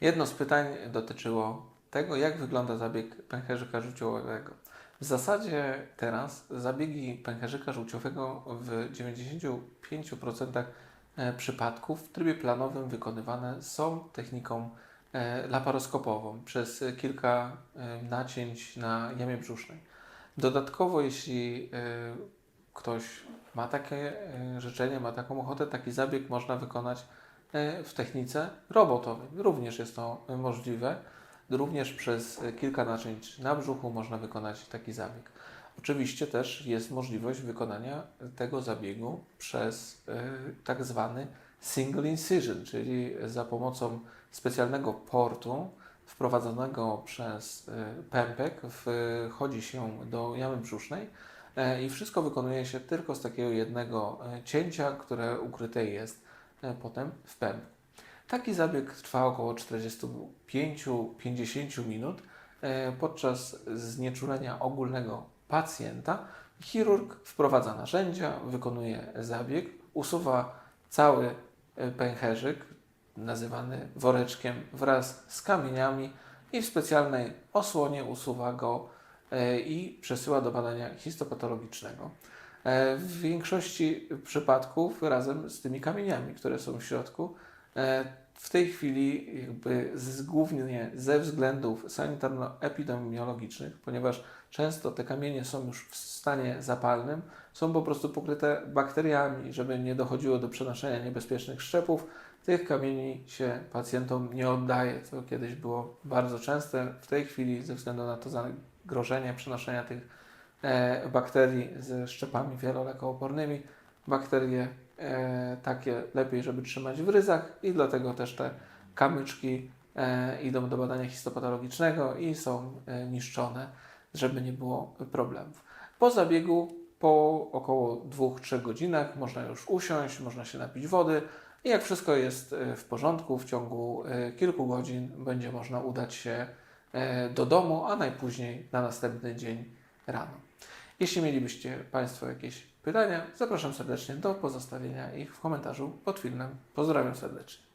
Jedno z pytań dotyczyło tego, jak wygląda zabieg pęcherzyka żółciowego. W zasadzie teraz zabiegi pęcherzyka żółciowego w 95% e, przypadków w trybie planowym wykonywane są techniką e, laparoskopową przez kilka e, nacięć na jamie brzusznej. Dodatkowo, jeśli ktoś ma takie życzenie, ma taką ochotę, taki zabieg można wykonać w technice robotowej. Również jest to e, możliwe. Również przez e, kilka naczyń na brzuchu można wykonać taki zabieg. Oczywiście też jest możliwość wykonania tego zabiegu przez e, tak zwany single incision, czyli za pomocą specjalnego portu wprowadzonego przez e, pępek wchodzi się do jamy brzusznej e, i wszystko wykonuje się tylko z takiego jednego e, cięcia, które ukryte jest e, potem w pępku. Taki zabieg trwa około 45-50 minut. E, Podczas znieczulenia ogólnego pacjenta chirurg wprowadza narzędzia, wykonuje zabieg, usuwa cały e, pęcherzyk, nazywany woreczkiem, wraz z kamieniami i w specjalnej osłonie usuwa go e, i przesyła do badania histopatologicznego. E, W większości przypadków razem z tymi kamieniami, które są w środku, E, W tej chwili jakby z, głównie ze względów sanitarno-epidemiologicznych, ponieważ często te kamienie są już w stanie zapalnym, są po prostu pokryte bakteriami, żeby nie dochodziło do przenoszenia niebezpiecznych szczepów. Tych kamieni się pacjentom nie oddaje, co kiedyś było bardzo częste. W tej chwili ze względu na to zagrożenie przenoszenia tych bakterii ze szczepami wielolekoopornymi, bakterie e, takie lepiej, żeby trzymać w ryzach i dlatego też te kamyczki e, idą do badania histopatologicznego i są e, niszczone, żeby nie było problemów. Po zabiegu, po około 2-3 godzinach można już usiąść, można się napić wody i jak wszystko jest e, w porządku, w ciągu e, kilku godzin będzie można udać się e, do domu, a najpóźniej na następny dzień rano. Jeśli mielibyście Państwo jakieś pytania, zapraszam serdecznie do pozostawienia ich w komentarzu pod filmem. Pozdrawiam serdecznie.